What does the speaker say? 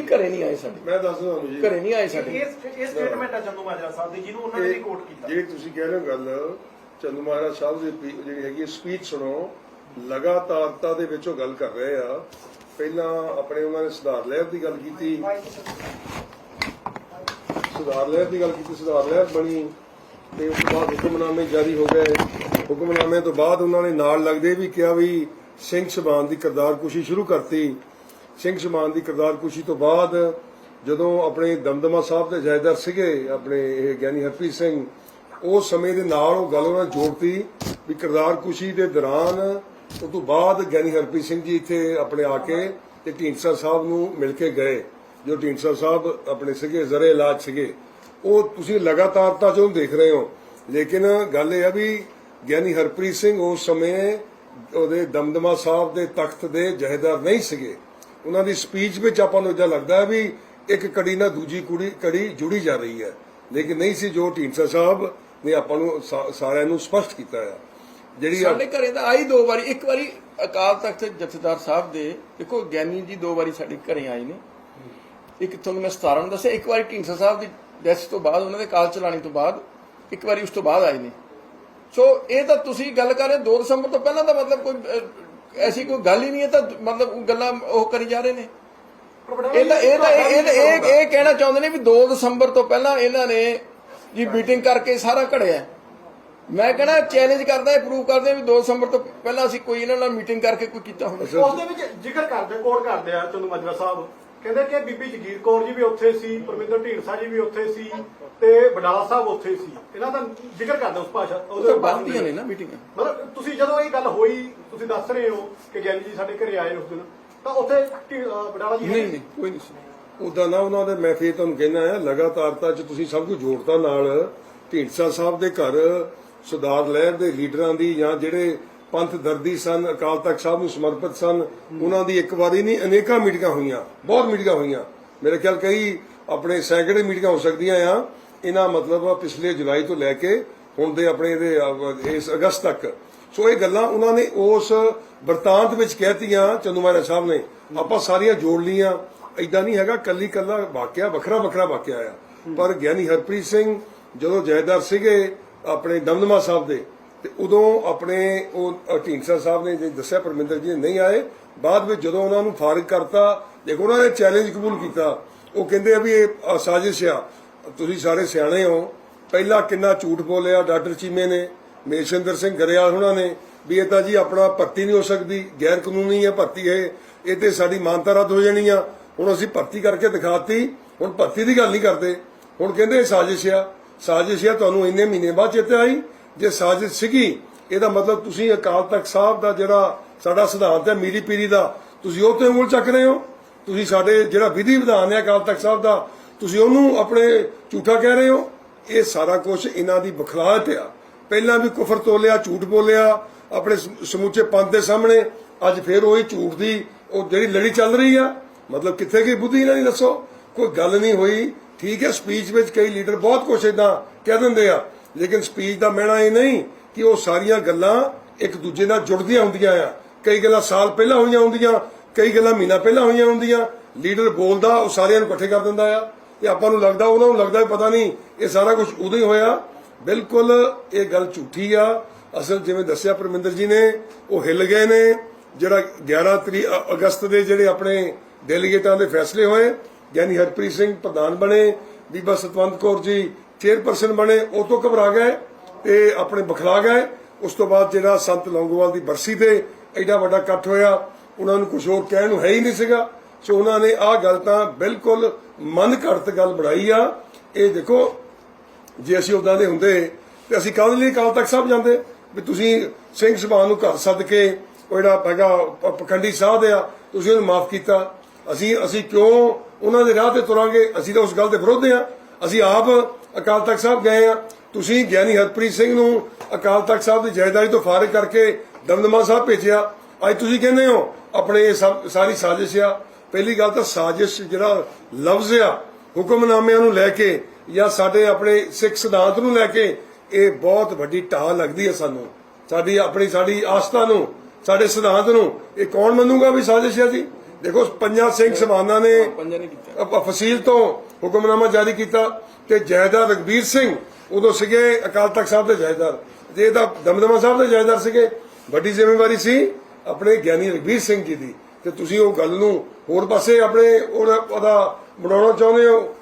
ਘਰੇ ਨਹੀਂ ਆਏ ਸਾਡੇ। ਮੈਂ ਦੱਸ ਤੁਹਾਨੂੰ ਜੀ। ਘਰੇ ਨਹੀਂ ਆਏ ਸਾਡੇ। ਇਹ ਇਹ ਸਟੇਟਮੈਂਟ ਹੈ ਚੰਦੂ ਮਾਜਰਾ ਸਾਹਿਬ ਦੀ ਜਿਹਨੂੰ ਉਹਨਾਂ ਨੇ ਵੀ ਕੋਟ ਕੀਤਾ। ਜਿਹੜੀ ਤੁਸੀਂ ਕਹਿ ਰਹੇ ਹੋ ਗੱਲ ਚੰਦੂ ਮਹਾਰਾਜ ਸਾਹਿਬ ਦੀ ਪੀ- ਜਿਹੜੀ ਹੈਗੀ ਸਪੀਚ ਸੁਣੋ ਲਗਾਤਾਰਤਾ ਦੇ ਵਿੱਚ ਉਹ ਗੱਲ ਕਰ ਰਹੇ ਆ। ਪਹਿਲਾਂ ਆਪਣੇ ਉਹਨਾਂ ਨੇ ਸੁਧਾਰ ਲਹਿਰ ਦੀ ਗੱਲ ਕੀਤੀ। ਸੁਧਾਰ ਲਹਿਰ ਦੀ ਗੱਲ ਕੀਤੀ ਸੁਧਾਰ ਲਹਿਰ ਬਣੀ। ਤੇ ਉਸ ਤੋਂ ਬਾਅਦ ਹੁਕਮਨਾਮੇ ਜਾਰੀ ਹੋ ਗਏ। ਹੁਕਮਨਾਮੇ ਤੋਂ ਬਾਅਦ ਉਹਨਾਂ ਨੇ ਨਾਲ ਲੱਗਦੇ ਵੀ ਕਿਹਾ ਵੀ ਸਿੰਘ ਸਭਾਨ ਦੀ ਕਿਰਦਾਰਕੁਸ਼ੀ ਸ਼ੁਰੂ ਕਰਤੀ। ਸਿੰਘ ਸਮਾਨ ਦੀ ਕਿਰਦਾਰਕੁਸ਼ੀ ਤੋਂ ਬਾਅਦ ਜਦੋਂ ਆਪਣੇ ਦਮਦਮਾ ਸਾਹਿਬ ਦੇ ਜਾਇਦਾਰ ਸੀਗੇ, ਆਪਣੇ ਇਹ ਗਿਆਨੀ ਹਰਪ੍ਰੀਤ ਸਿੰਘ, ਉਸ ਸਮੇਂ ਦੇ ਨਾਲ ਉਹ ਗੱਲ ਉਹਨਾਂ ਨੇ ਜੋੜਤੀ ਵੀ ਕਿਰਦਾਰਕੁਸ਼ੀ ਦੇ ਦੌਰਾਨ ਉਸ ਤੋਂ ਬਾਅਦ ਗਿਆਨੀ ਹਰਪ੍ਰੀਤ ਸਿੰਘ ਜੀ ਇੱਥੇ ਆਪਣੇ ਆ ਕੇ ਤੇ ਢੀਂਡਸਾ ਸਾਹਿਬ ਨੂੰ ਮਿਲ ਕੇ ਗਏ। ਜੋ ਢੀਂਡਸਾ ਸਾਹਿਬ ਆਪਣੇ ਸੀਗੇ, ਜ਼ਰੇ ਇਲਾਜ ਸੀਗੇ। ਉਹ ਤੁਸੀਂ ਲਗਾਤਾਰਤਾ ਚੋਂ ਦੇਖ ਰਹੇ ਹੋ, ਲੇਕਿਨ ਗੱਲ ਇਹ ਆ ਵੀ ਗਿਆਨੀ ਹਰਪ੍ਰੀਤ ਸਿੰਘ ਉਸ ਸਮੇਂ ਉਹਦੇ ਦਮਦਮਾ ਸਾਹਿਬ ਦੇ ਤਖਤ ਦੇ ਜਹੇਦਾਰ ਨਹੀਂ ਸੀਗੇ। ਉਹਨਾਂ ਦੀ ਸਪੀਚ ਵਿੱਚ ਆਪਾਂ ਨੂੰ ਇਦਾਂ ਲੱਗਦਾ ਵੀ ਇੱਕ ਕੜੀ ਨਾਲ ਦੂਜੀ ਕੁੜੀ ਕੜੀ ਜੁੜੀ ਜਾ ਰਹੀ ਹੈ। ਲੇਕਿਨ ਨਹੀਂ ਸੀ, ਜੋ ਢੀਂਡਸਾ ਸਾਹਿਬ ਨੇ ਆਪਾਂ ਨੂੰ ਸਾਰਿਆਂ ਨੂੰ ਸਪਸ਼ਟ ਕੀਤਾ ਆ ਜਿਹੜੀ ਸਾਡੇ ਘਰੇ ਤਾਂ ਆਈ ਦੋ ਵਾਰੀ। ਇੱਕ ਵਾਰੀ ਅਕਾਲ ਤਖਤ ਜਥੇਦਾਰ ਸਾਹਿਬ ਦੇ, ਦੇਖੋ ਗਿਆਨੀ ਜੀ ਦੋ ਵਾਰੀ ਸਾਡੇ ਘਰੇ ਆਏ ਨੇ। ਇੱਕ ਤੁਹਾਨੂੰ ਮੈਂ 17 ਨੂੰ ਦੱਸਿਆ, ਇੱਕ ਵਾਰੀ ਢੀਂਡਸਾ ਸਾਹਿਬ ਦੀ ਡੈਥ ਤੋਂ ਬਾਅਦ, ਉਹਨਾਂ ਦੇ ਕਾਲ ਚਲਾਣੇ ਤੋਂ ਬਾਅਦ, ਇੱਕ ਵਾਰੀ ਉਸ ਤੋਂ ਬਾਅਦ ਆਏ ਨੇ। ਸੋ ਇਹ ਤਾਂ ਤੁਸੀਂ ਗੱਲ ਕਰ ਰਹੇ 2 ਦਸੰਬਰ ਤੋਂ ਪਹਿਲਾਂ ਦਾ ਮਤਲਬ ਕੋਈ ਐਸੀ ਕੋਈ ਗੱਲ ਹੀ ਨਹੀਂ ਹੈ ਤਾਂ ਮਤਲਬ ਗੱਲਾਂ ਉਹ ਕਰੀ ਜਾ ਰਹੇ ਨੇ। ਇਹ ਤਾਂ ਇਹ ਤਾਂ ਇਹ ਇਹ- ਇਹ ਇਹ ਕਹਿਣਾ ਚਾਹੁੰਦੇ ਨੇ ਵੀ 2 ਦਸੰਬਰ ਤੋਂ ਪਹਿਲਾਂ ਇਹਨਾਂ ਨੇ ਜੀ ਮੀਟਿੰਗ ਕਰਕੇ ਸਾਰਾ ਘੜਿਆ। ਮੈਂ ਕਹਿੰਦਾ ਚੈਲੰਜ ਕਰਦਾ ਹੈ ਪ੍ਰੂਵ ਕਰਦੇ ਵੀ 2 ਦਸੰਬਰ ਤੋਂ ਪਹਿਲਾਂ ਅਸੀਂ ਕੋਈ ਇਹਨਾਂ ਨਾਲ ਮੀਟਿੰਗ ਕਰਕੇ ਕੋਈ ਕੀਤਾ ਹੋਵੇ। ਉਸ ਦੇ ਵਿੱਚ ਜ਼ਿਕਰ ਕਰਦੇ ਕੋਟ ਕਰਦੇ ਆ ਚੰਦੂ ਮਾਜਰਾ ਸਾਹਿਬ। ਕਹਿੰਦੇ ਕਿ ਬੀਬੀ ਜਗੀਰ ਕੌਰ ਜੀ ਵੀ ਉੱਥੇ ਸੀ ਪਰਮਿੰਦਰ ਢੀਂਡਸਾ ਜੀ ਵੀ ਉੱਥੇ ਸੀ ਤੇ ਬਡਾਲਾ ਸਾਹਿਬ ਉੱਥੇ ਸੀ। ਇਹਨਾਂ ਦਾ ਜ਼ਿਕਰ ਕਰਦੇ ਉਸ ਭਾਸ਼ਾ ਉਹ ਉਹਦੇ ਬਾਅਦ ਨੇ ਨਾ ਮੀਟਿੰਗਾਂ। ਮਤਲਬ ਤੁਸੀਂ ਜਦੋਂ ਇਹ ਗੱਲ ਹੋਈ ਤੁਸੀਂ ਦੱਸ ਰਹੇ ਹੋ ਕਿ ਗਿਆਨੀ ਜੀ ਸਾਡੇ ਘਰੇ ਆਏ ਉਸ ਦਿਨ ਤਾਂ ਉੱਥੇ ਬਡਾਲਾ ਜੀ ਨਹੀਂ ਨਹੀਂ ਕੋਈ ਨਹੀਂ ਸੀ। ਉਦਾਂ ਨਾ ਉਹਨਾਂ ਦੇ ਮੈਂ ਫੇਰ ਤੁਹਾਨੂੰ ਕਹਿਣਾ ਹੈ ਲਗਾਤਾਰਤਾ ਚ ਤੁਸੀਂ ਸਭ ਕੁਝ ਜੋੜਤਾ ਨਾਲ ਢੀਂਡਸਾ ਸਾਹਿਬ ਦੇ ਘਰ ਸੁਧਾਰ ਲਹਿਰ ਦੇ ਲੀਡਰਾਂ ਦੀ ਜਾਂ ਜਿਹੜੇ ਪੰਥ ਦਰਦੀ ਸਨ, ਅਕਾਲ ਤਖਤ ਸਾਹਿਬ ਨੂੰ ਸਮਰਪਿਤ ਸਨ। ਉਹਨਾਂ ਦੀ ਇੱਕ ਵਾਰੀ ਨਹੀਂ, ਅਨੇਕਾਂ ਮੀਟਿੰਗਾਂ ਹੋਈਆਂ, ਬਹੁਤ ਮੀਟਿੰਗਾਂ ਹੋਈਆਂ। ਮੇਰੇ ਖਿਆਲ ਕਈ ਆਪਣੇ ਸੈਂਕੜੇ ਮੀਟਿੰਗਾਂ ਹੋ ਸਕਦੀਆਂ ਆ। ਇਹਨਾਂ ਮਤਲਬ ਪਿਛਲੇ ਜੁਲਾਈ ਤੋਂ ਲੈ ਕੇ ਹੁਣ ਦੇ ਆਪਣੇ ਇਹਦੇ ਇਸ ਅਗਸਤ ਤੱਕ। ਸੋ ਇਹ ਗੱਲਾਂ ਉਹਨਾਂ ਨੇ ਉਸ ਵਰਤਾਂਤ ਵਿੱਚ ਕਹਿਤੀਆਂ ਚੰਦੂਮਾਰਾ ਸਾਹਿਬ ਨੇ। ਆਪਾਂ ਸਾਰੀਆਂ ਜੋੜ ਲੀਆਂ ਐਦਾਂ ਨਹੀਂ ਹੈਗਾ, ਕੱਲੀ ਕੱਲਾ ਵਾਕਿਆ, ਵੱਖਰਾ ਵੱਖਰਾ ਵਾਕਿਆ ਆ। ਪਰ ਗਿਆਨੀ ਹਰਪ੍ਰੀਤ ਸਿੰਘ ਜਦੋਂ ਜੈਦਾਰ ਸੀਗੇ, ਆਪਣੇ ਦਮਦਮਾ ਸਾਹਿਬ ਦੇ ਤੇ ਉਦੋਂ ਆਪਣੇ ਉਹ ਢੀਂਡਸਾ ਸਾਹਿਬ ਨੇ ਜੇ ਦੱਸਿਆ ਪਰਮਿੰਦਰ ਜੀ ਨਹੀਂ ਆਏ, ਬਾਅਦ ਵਿੱਚ ਜਦੋਂ ਉਹਨਾਂ ਨੂੰ ਫਾਰਗ ਕਰਤਾ, ਦੇਖੋ ਉਹਨਾਂ ਨੇ ਚੈਲੰਜ ਕਬੂਲ ਕੀਤਾ। ਉਹ ਕਹਿੰਦੇ ਆ ਵੀ ਇਹ ਸਾਜ਼ਿਸ਼ ਆ। ਤੁਸੀਂ ਸਾਰੇ ਸਿਆਣੇ ਹੋ। ਪਹਿਲਾਂ ਕਿੰਨਾ ਝੂਠ ਬੋਲਿਆ ਡਾਕਟਰ ਚੀਮੇ ਨੇ, ਮੇਸ਼ਿੰਦਰ ਸਿੰਘ ਗਰੇਵਾਲ ਉਹਨਾਂ ਨੇ, ਵੀ ਇਹ ਤਾਂ ਜੀ ਆਪਣਾ ਭਰਤੀ ਨਹੀਂ ਹੋ ਸਕਦੀ, ਗੈਰ ਕਾਨੂੰਨੀ ਹੈ, ਭਰਤੀ ਹੈ। ਇਹ ਤੇ ਸਾਡੀ ਮਾਨਤਾ ਰੱਦ ਹੋ ਜਾਣੀ ਆ। ਹੁਣ ਅਸੀਂ ਭਰਤੀ ਕਰਕੇ ਦਿਖਾਤੀ, ਹੁਣ ਭਰਤੀ ਦੀ ਗੱਲ ਨਹੀਂ ਕਰਦੇ। ਹੁਣ ਕਹਿੰਦੇ ਇਹ ਸਾਜ਼ਿਸ਼ ਆ। ਸਾਜ਼ਿਸ਼ ਆ, ਤੁਹਾਨੂੰ ਇੰਨੇ ਮਹੀਨੇ ਬਾਅਦ ਚੇਤੇ ਆਈ ਜੇ ਸਾਜ਼ਿਸ਼ ਸੀਗੀ, ਇਹਦਾ ਮਤਲਬ ਤੁਸੀਂ ਅਕਾਲ ਤਖਤ ਸਾਹਿਬ ਦਾ ਜਿਹੜਾ ਸਾਡਾ ਸਿਧਾਂਤ ਹੈ, ਮੀਰੀ ਪੀਰੀ ਦਾ, ਤੁਸੀਂ ਉਹ ਤੇ ਉਂਗਲ ਚੱਕ ਰਹੇ ਹੋ? ਤੁਸੀਂ ਸਾਡੇ ਜਿਹੜਾ ਵਿਧੀ ਵਿਧਾਨ ਹੈ ਅਕਾਲ ਤਖਤ ਸਾਹਿਬ ਦਾ, ਤੁਸੀਂ ਉਹਨੂੰ ਆਪਣੇ ਝੂਠਾ ਕਹਿ ਰਹੇ ਹੋ? ਇਹ ਸਾਰਾ ਕੁਝ ਇਹਨਾਂ ਦੀ ਬਖਲਾਹਟ ਆ। ਪਹਿਲਾਂ ਵੀ ਕੁਫਰ ਤੋਲਿਆ, ਝੂਠ ਬੋਲਿਆ, ਆਪਣੇ ਸ- ਸਮੁੱਚੇ ਪੰਥ ਦੇ ਸਾਹਮਣੇ, ਅੱਜ ਫੇਰ ਉਹੀ ਝੂਠ ਦੀ ਉਹ ਜਿਹੜੀ ਲੜੀ ਚੱਲ ਰਹੀ ਆ। ਮਤਲਬ ਕਿੱਥੇ ਗਈ ਬੁੱਧੀ ਇਹਨਾਂ ਦੀ, ਦੱਸੋ? ਕੋਈ ਗੱਲ ਨਹੀਂ ਹੋਈ। ਠੀਕ ਹੈ ਸਪੀਚ ਵਿੱਚ ਕਈ ਲੀਡਰ ਬਹੁਤ ਕੁਝ ਇਦਾਂ ਕਹਿ ਦਿੰਦੇ ਆ। ਲੇਕਿਨ ਸਪੀਚ ਦਾ ਮਹਿਣਾ ਇਹ ਨਹੀਂ ਕਿ ਉਹ ਸਾਰੀਆਂ ਗੱਲਾਂ ਇੱਕ ਦੂਜੇ ਨਾਲ ਜੁੜਦੀਆਂ ਹੁੰਦੀਆਂ ਆ। ਕਈ ਗੱਲਾਂ ਸਾਲ ਪਹਿਲਾਂ ਹੋਈਆਂ ਹੁੰਦੀਆਂ, ਕਈ ਗੱਲਾਂ ਮਹੀਨਾ ਪਹਿਲਾਂ ਹੋਈਆਂ ਹੁੰਦੀਆਂ। ਲੀਡਰ ਬੋਲਦਾ, ਉਹ ਸਾਰਿਆਂ ਨੂੰ ਇਕੱਠੇ ਕਰ ਦਿੰਦਾ ਆ। ਤੇ ਆਪਾਂ ਨੂੰ ਲੱਗਦਾ, ਉਹਨਾਂ ਨੂੰ ਲੱਗਦਾ ਪਤਾ ਨਹੀਂ, ਇਹ ਸਾਰਾ ਕੁਝ ਉਦੋਂ ਹੀ ਹੋਇਆ। ਬਿਲਕੁਲ ਇਹ ਗੱਲ ਝੂਠੀ ਆ। ਅਸਲ ਜਿਵੇਂ ਦੱਸਿਆ ਪਰਮਿੰਦਰ ਜੀ ਨੇ, ਉਹ ਹਿੱਲ ਗਏ ਨੇ। ਜਿਹੜਾ 11 ਤਰੀਕ ਅਗਸਤ ਦੇ ਜਿਹੜੇ ਆਪਣੇ ਡੈਲੀਗੇਟਾਂ ਦੇ ਫੈਸਲੇ ਹੋਏ, ਯਾਨੀ ਹਰਪ੍ਰੀਤ ਸਿੰਘ ਪ੍ਰਧਾਨ ਬਣੇ, ਬੀਬਾ ਸਤਵੰਤ ਕੌਰ ਜੀ ਚੇਅਰਪਰਸਨ ਬਣੇ, ਉਹ ਤੋਂ ਘਬਰਾ ਗਏ ਤੇ ਆਪਣੇ ਬਖਲਾ ਗਏ। ਉਸ ਤੋਂ ਬਾਅਦ ਜਿਹੜਾ ਸੰਤ ਲੌਂਗੋਵਾਲ ਦੀ ਬਰਸੀ ਤੇ ਐਡਾ ਵੱਡਾ ਇਕੱਠ ਹੋਇਆ, ਉਹਨਾਂ ਨੂੰ ਕੁਝ ਹੋਰ ਕਹਿਣ ਨੂੰ ਹੈ ਹੀ ਨਹੀਂ ਸੀਗਾ। ਸੋ ਉਹਨਾਂ ਨੇ ਆਹ ਗੱਲ ਤਾਂ ਬਿਲਕੁਲ ਮਨ ਘੜਤ ਗੱਲ ਬਣਾਈ ਆ। ਇਹ ਦੇਖੋ, ਜੇ ਅਸੀਂ ਉਦਾਂ ਦੇ ਹੁੰਦੇ, ਤੇ ਅਸੀਂ ਕਾਹਦੇ ਲਈ ਕਾਲ ਤੱਕ ਸਾਹਿਬ ਜਾਂਦੇ? ਵੀ ਤੁਸੀਂ ਸਿੰਘ ਸਭਾ ਨੂੰ ਘਰ ਸੱਦ ਕੇ ਉਹ ਜਿਹੜਾ ਹੈਗਾ, ਪ- ਪਖੰਡੀ ਸਾਧ ਆ, ਤੁਸੀਂ ਉਹਨੂੰ ਮਾਫ ਕੀਤਾ। ਅਸੀਂ ਅਸੀਂ ਕਿਉਂ ਉਹਨਾਂ ਦੇ ਰਾਹ ਤੇ ਤੁਰਾਂਗੇ? ਅਸੀਂ ਤਾਂ ਉਸ ਗੱਲ ਦੇ ਵਿਰੋਧ ਆ। ਅਸੀਂ ਆਪ ਅਕਾਲ ਤਖਤ ਸਾਹਿਬ ਗਏ ਆ। ਤੁਸੀਂ ਗਿਆਨੀ ਹਰਪ੍ਰੀਤ ਸਿੰਘ ਨੂੰ ਅਕਾਲ ਤਖਤ ਸਾਹਿਬ ਦੀ ਜਾਇਦਾਦ ਤੋਂ ਫਾਰਿਗ ਕਰਕੇ ਦਮਦਮਾ ਸਾਹਿਬ ਭੇਜਿਆ। ਅੱਜ ਤੁਸੀਂ ਕਹਿੰਦੇ ਹੋ ਆਪਣੇ ਇਹ ਸਾਰੀ ਸਾਜ਼ਿਸ਼ ਆ। ਪਹਿਲੀ ਗੱਲ ਤਾਂ ਸਾਜ਼ਿਸ਼ ਜਿਹੜਾ ਲਫ਼ਜ਼ ਆ ਹੁਕਮਨਾਮਿਆਂ ਨੂੰ ਲੈ ਕੇ ਜਾਂ ਸਾਡੇ ਆਪਣੇ ਸਿੱਖ ਸਿਧਾਂਤ ਨੂੰ ਲੈ ਕੇ ਇਹ ਬਹੁਤ ਵੱਡੀ ਢਾਹ ਲੱਗਦੀ ਹੈ ਸਾਨੂੰ। ਸਾਡੀ ਆਪਣੀ ਸਾਡੀ ਆਸਥਾ ਨੂੰ ਸਾਡੇ ਸਿਧਾਂਤ ਨੂੰ ਇਹ ਕੌਣ ਮੰਨੂਗਾ ਵੀ ਸਾਜ਼ਿਸ਼ ਹੈ ਜੀ? ਦੇਖੋ ਪੰਜਾ ਸਿੰਘ ਸਮਾਨਾ ਨੇ ਪੰਜਾ ਨੇ ਕੀਤਾ। ਅਪ- ਫਸੀਲ ਤੋਂ ਹੁਕਮਨਾਮਾ ਜਾਰੀ ਕੀਤਾ। ਤੇ ਜੈਦਾਰ ਰਗਬੀਰ ਸਿੰਘ ਉਦੋਂ ਸੀਗੇ ਅਕਾਲ ਤਖਤ ਸਾਹਿਬ ਦੇ ਜਾਇਦਾਰ ਤੇ ਇਹਦਾ ਦਮਦਮਾ ਸਾਹਿਬ ਦੇ ਜਾਇਦਾਰ ਸੀਗੇ। ਵੱਡੀ ਜ਼ਿੰਮੇਵਾਰੀ ਸੀ ਆਪਣੇ ਗਿਆਨੀ ਰਗਬੀਰ ਸਿੰਘ ਜੀ ਦੀ। ਤੇ ਤੁਸੀਂ ਉਹ ਗੱਲ ਨੂੰ ਹੋਰ ਪਾਸੇ ਆਪਣੇ ਉਹਦਾ ਬਣਾਉਣਾ ਚਾਹੁੰਦੇ ਹੋ?